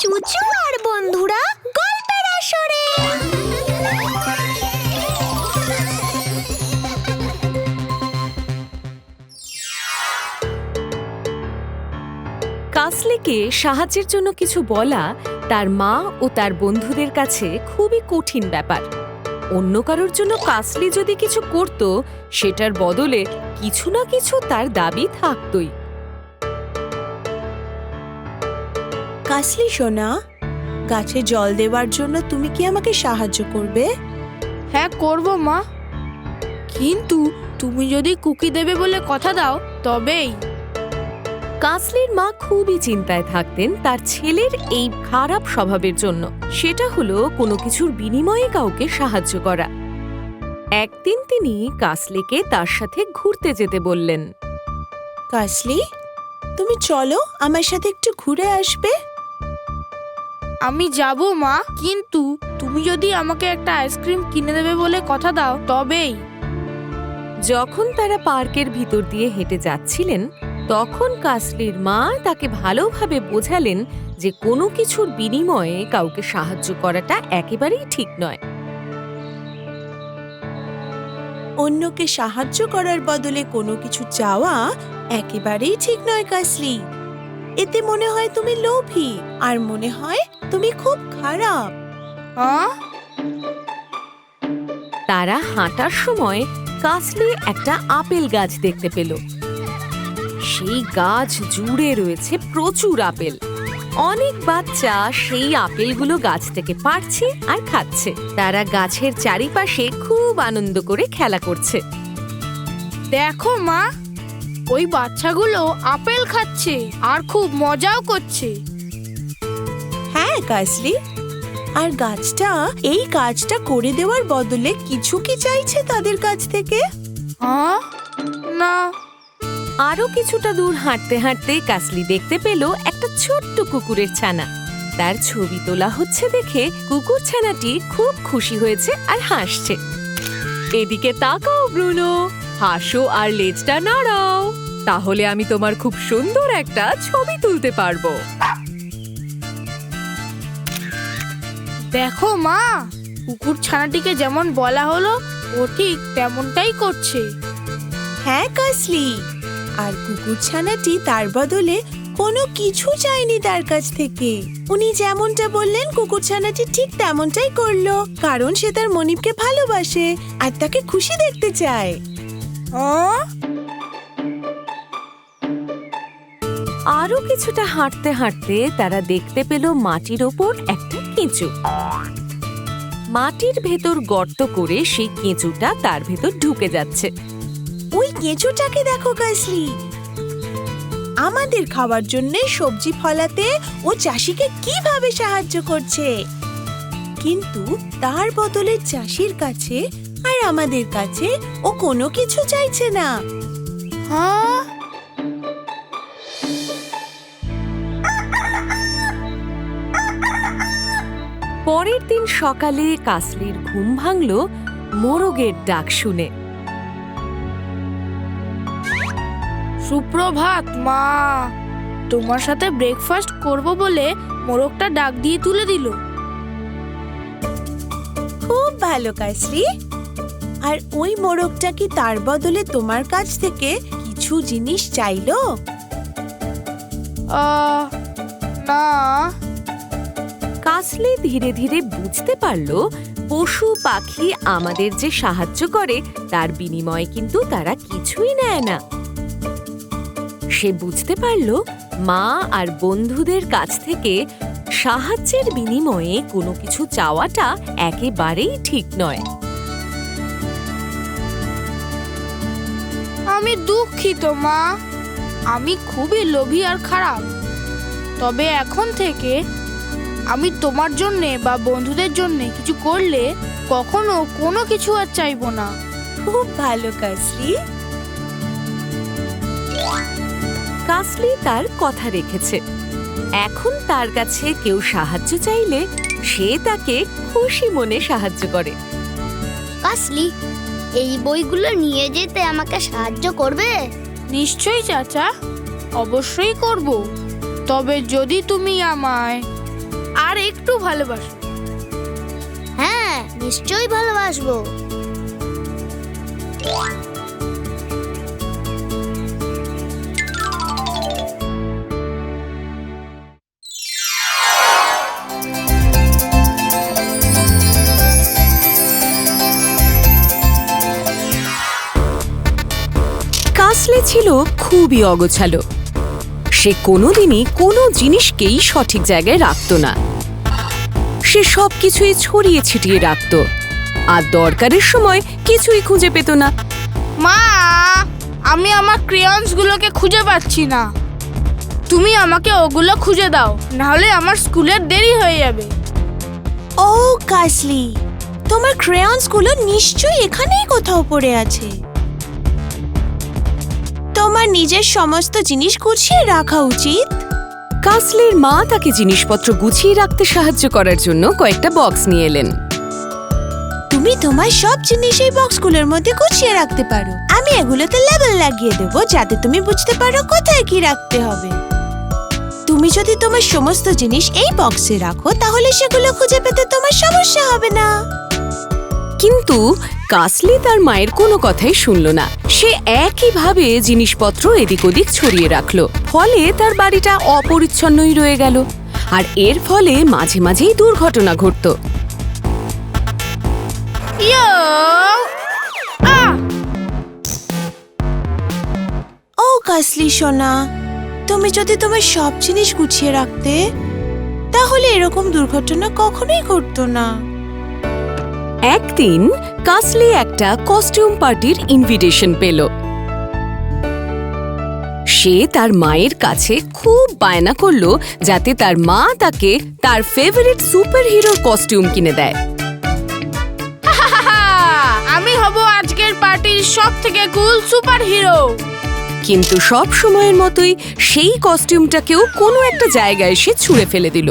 চুচু আর বন্ধুরা গল্পের আসরে। কাসলিকে সাহায্যের জন্য কিছু বলা তার মা ও তার বন্ধুদের কাছে খুবই কঠিন ব্যাপার। অন্য কারোর জন্য কাসলি যদি কিছু করত, সেটার বদলে কিছু না কিছু তার দাবি থাকতই। কাসলি সোনা গাছে জল দেওয়ার জন্য তুমি কি আমাকে সাহায্য করবে? হ্যাঁ করব মা। কিন্তু তুমি যদি কুকি দেবে বলে কথা দাও তবেই। কাসলির মা খুবই চিন্তায় থাকতেন তার ছেলের এই খারাপ স্বভাবের জন্য। সেটা হলো কোনো কিছুর বিনিময়ে কাউকে সাহায্য করা। একদিন তিনি কাসলিকে তার সাথে ঘুরতে যেতে বললেন। কাসলি তুমি চলো আমার সাথে একটু ঘুরে আসবে? আমি যাব, মা। কিন্তু তুমি যদি আমাকে একটা আইসক্রিম কিনে দেবে বলে কথা দাও, তবেই। যখন তারা পার্কের ভিতর দিয়ে হেঁটে যাচ্ছিলেন, তখন কাসলির মা তাকে ভালোভাবে বোঝালেন যে কোনো কিছুর বিনিময়ে কাউকে সাহায্য করাটা একেবারেই ঠিক নয়। অন্যকে সাহায্য করার বদলে কোনো কিছু চাওয়া একেবারেই ঠিক নয়, কাসলি। এতে মনে হয় তুমি লোভী আর মনে হয় তুমি খুব খারাপ। হ্যাঁ? তারা হাঁটার সময় কাসলি একটা আপেল গাছ দেখতে পেল। সেই গাছ জুড়ে রয়েছে প্রচুর আপেল। অনেক বাচ্চা সেই আপেলগুলো গাছ থেকে পারছে আর খাচ্ছে। তারা গাছের চারিপাশে খুব আনন্দ করে খেলা করছে। দেখো মা ওই বাচ্চাগুলো আপেল খাচ্ছে আর খুব মজাও করছে। হ্যাঁ কাসলি আর গাছটা এই কাজটা করে দেওয়ার বদলে কিছু কি চাইছে তাদের কাছ থেকে? না। আরও কিছুটা দূর হাঁটতে হাঁটতে কাসলি দেখতে পেল একটা ছোট্ট কুকুরের ছানা। তার ছবি তোলা হচ্ছে দেখে কুকুর ছানাটি খুব খুশি হয়েছে আর হাসছে। এদিকে তাকাও ব্রুনো। হাসো আর লেজটা নাড়াও। তাহলে আমি তোমার খুব সুন্দর একটা ছবি তুলতে পারব। দেখো মা কুকুর ছানাটিকে যেমন বলা হলো ও ঠিক তেমনটাই করছে। হ্যাঁ কাসলি। আর কুকুর ছানাটি তার বদলে কোনো কিছু চাইনি তার কাছ থেকে। উনি যেমনটা বললেন কুকুর ছানাটি ঠিক তেমনটাই করল কারণ সে তার মনিবকে ভালোবাসে আর তাকে খুশি দেখতে চায়। আরও কিছুটা হাঁটতে হাঁটতে তারা দেখতে পেল মাটির ওপর একটা কেঁচো। মাটির ভেতর গর্ত করে সেই কেঁচোটা তার ভেতর ঢুকে যাচ্ছে। ওই কেঁচোটাকে দেখো কাসলি। আমাদের খাওয়ার জন্য সবজি ফলাতে ও চাষিকে কীভাবে সাহায্য করছে? কিন্তু তার বদলে চাষির কাছে আর আমাদের কাছে ও কোনো কিছু চাইছে না। হ্যাঁ? পরের দিন সকালে কাসলির ঘুম ভাঙল মোরগের ডাক শুনে। সুপ্রভাত মা। তোমার সাথে ব্রেকফাস্ট করব বলে মোরগটা ডাক দিয়ে তুলে দিল। খুব ভালো কাসলি। আর ওই মোরগটা কি তার বদলে তোমার কাছ থেকে কিছু জিনিস চাইলো? না। কাসলি ধীরে ধীরে বুঝতে পারল পশু পাখি আমাদের যে সাহায্য করে তার বিনিময়ে কিন্তু তারা কিছুই নেয় না। সে বুঝতে পারল মা আর বন্ধুদের কাছ থেকে সাহায্যের বিনিময়ে কোনো কিছু চাওয়াটা একেবারেই ঠিক নয়। আমি দুঃখিত মা। আমি খুবই লোভী আর খারাপ। তবে এখন থেকে আমি তোমার জন্যে বা বন্ধুদের জন্যে কিছু করলে কখনো কোনো কিছু আর চাইব না। খুব ভালো কাসলি। কাসলি তার কথা রেখেছে। এখন তার কাছে কেউ সাহায্য চাইলে সে তাকে খুশি মনে সাহায্য করে। কাসলি এই বইগুলো নিয়ে যেতে আমাকে সাহায্য করবে? নিশ্চয়ই চাচা। অবশ্যই করব। তবে যদি তুমি আমায় আর একটু ভালোবাসো। হ্যাঁ নিশ্চয়ই ভালোবাসবো। ছিল খুবই অগোছালো। সে কোনোদিনই কোনো জিনিসকেই সঠিক জায়গায় রাখত না। সে সব কিছুই ছড়িয়ে ছিটিয়ে রাখত আর দরকারের সময় কিছুই খুঁজে পেত না। মা আমি আমার ক্রেয়ন্স গুলোকে খুঁজে পাচ্ছি না। তুমি আমাকে ওগুলো খুঁজে দাও নাহলে আমার স্কুলের দেরি হয়ে যাবে। ও কাসলি তোমার ক্রেয়ন্সগুলো নিশ্চয়ই এখানেই কোথাও পড়ে আছে। তোমার নিজের সমস্ত জিনিস গুছিয়ে রাখা উচিত? কাসলের মা তাকে জিনিসপত্র গুছিয়ে রাখতে সাহায্য করার জন্য কয়েকটা বক্স নিয়ে এলেন। তুমি তোমার সব জিনিস এই বক্সগুলোর মধ্যে গুছিয়ে রাখতে পারো। আমি এগুলোতে লেবেল লাগিয়ে দেবো যাতে তুমি বুঝতে পারো কোথায় কি রাখতে হবে। তুমি যদি তোমার সমস্ত জিনিস এই বক্সে রাখো তাহলে সেগুলো খুঁজে পেতে তোমার সমস্যা হবে না। কিন্তু কাসলি তার মায়ের কোনো কথাই শুনল না। সে একইভাবে জিনিসপত্র এদিক ওদিক ছড়িয়ে রাখল। ফলে তার বাড়িটা অপরিচ্ছন্নই রয়ে গেল। আর এর ফলে মাঝে মাঝেই দুর্ঘটনা ঘটত। ইয়ো! ও কাসলি সোনা তুমি যদি তোমার সব জিনিস গুছিয়ে রাখতে তাহলে এরকম দুর্ঘটনা কখনোই ঘটতো না। একদিন কাসলি একটা কস্টিউম পার্টির ইনভিটেশন পেল। সে তার মায়ের কাছে খুব বায়না করল যাতে তার মা তাকে তার ফেভারিট সুপার হিরোর কস্টিউম কিনে দেয়। আমি হব আজকের পার্টির সব থেকে কুল সুপার হিরো কিন্তু সব সময়ের মতোই সেই কস্টিউমটাকেও কোনো একটা জায়গায় সে ছুঁড়ে ফেলে দিল।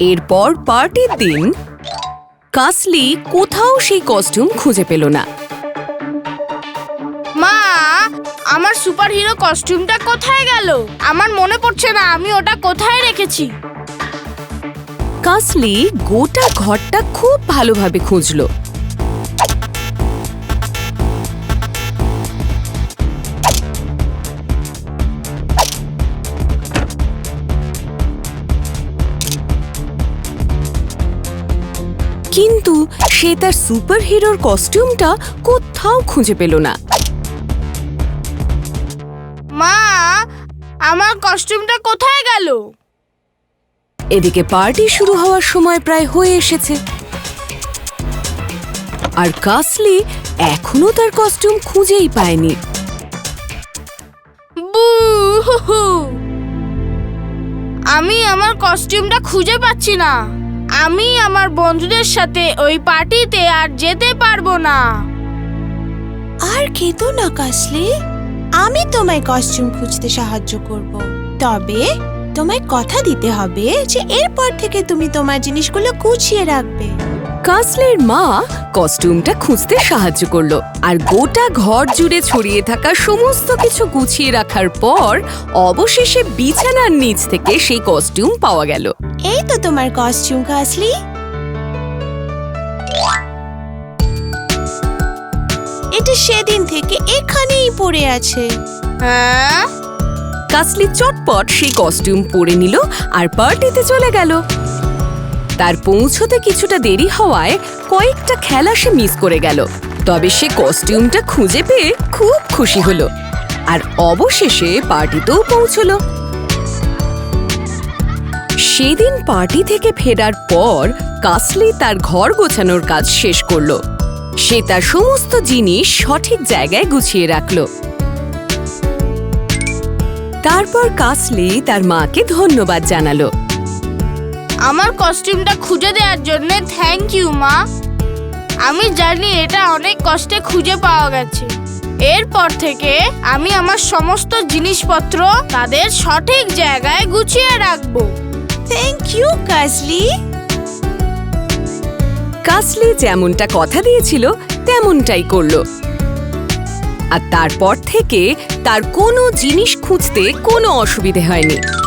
এরপর পার্টির দিন কাসলি কোথাও সেই কস্টিউম খুঁজে পেল না। মা আমার সুপার হিরো কস্টিউমটা কোথায় গেল? আমার মনে পড়ছে না আমি ওটা কোথায় রেখেছি? কাসলি গোটা ঘরটা খুব ভালোভাবে খুঁজলো। কিন্তু সে তার সুপার হিরোর কস্টিউমটা কোথাও খুঁজে পেল না। মা আমার কস্টিউমটা কোথায় গেল? এদিকে পার্টি শুরু হওয়ার সময় প্রায় হয়ে এসেছে। আর কাসলি এখনও তার কস্টিউম খুঁজেই পায়নি। আমি আমার কস্টিউমটা খুঁজে পাচ্ছি না। আমি আমার বন্ধুদের সাথে ওই পার্টিতে আর যেতে পারব না। আর খেতো না কাশলি আমি তোমায় কস্টিউম খুঁজতে সাহায্য করব। তবে তোমায় কথা দিতে হবে যে এরপর থেকে তুমি তোমার জিনিসগুলো গুছিয়ে রাখবে। কাসলের মা কস্টিউমটা খুঁজতে সাহায্য করল আর গোটা ঘর জুড়ে ছড়িয়ে থাকা সমস্ত কিছু গুছিয়ে রাখার পর অবশেষে বিছানার নিচ থেকে সেই কস্টিউম পাওয়া গেল। এই তো তোমার কস্টিউম কাসলি। এটা সেদিন থেকে এখানেই পড়ে আছে। হ্যাঁ? কাসলি চটপট সেই কস্টিউম পরে নিল আর পার্টিতে চলে গেল। তার পৌঁছতে কিছুটা দেরি হওয়ায় কয়েকটা খেলা সে মিস করে গেল। তবে সে কস্টিউমটা খুঁজে পেয়ে খুব খুশি হলো। আর অবশেষে পার্টিতেও পৌঁছল। সেদিন পার্টি থেকে ফেরার পর কাসলি তার ঘর গোছানোর কাজ শেষ করল। সে তার সমস্ত জিনিস সঠিক জায়গায় গুছিয়ে রাখল। তারপর কাসলি তার মাকে ধন্যবাদ জানালো। আমার কস্টিউমটা খুঁজে দেওয়ার জন্য থ্যাংক ইউ মা। আমি জানি এটা অনেক কষ্টে খুঁজে পাওয়া গেছে। এরপর থেকে আমি আমার সমস্ত জিনিসপত্র তাদের সঠিক জায়গায় গুছিয়ে রাখব। থ্যাংক ইউ কাসলি কাসলি যেমনটা কথা দিয়েছিল, তেমনটাই করল। আর তারপর থেকে তার কোনো জিনিস খুঁজতে কোনো অসুবিধে হয়নি।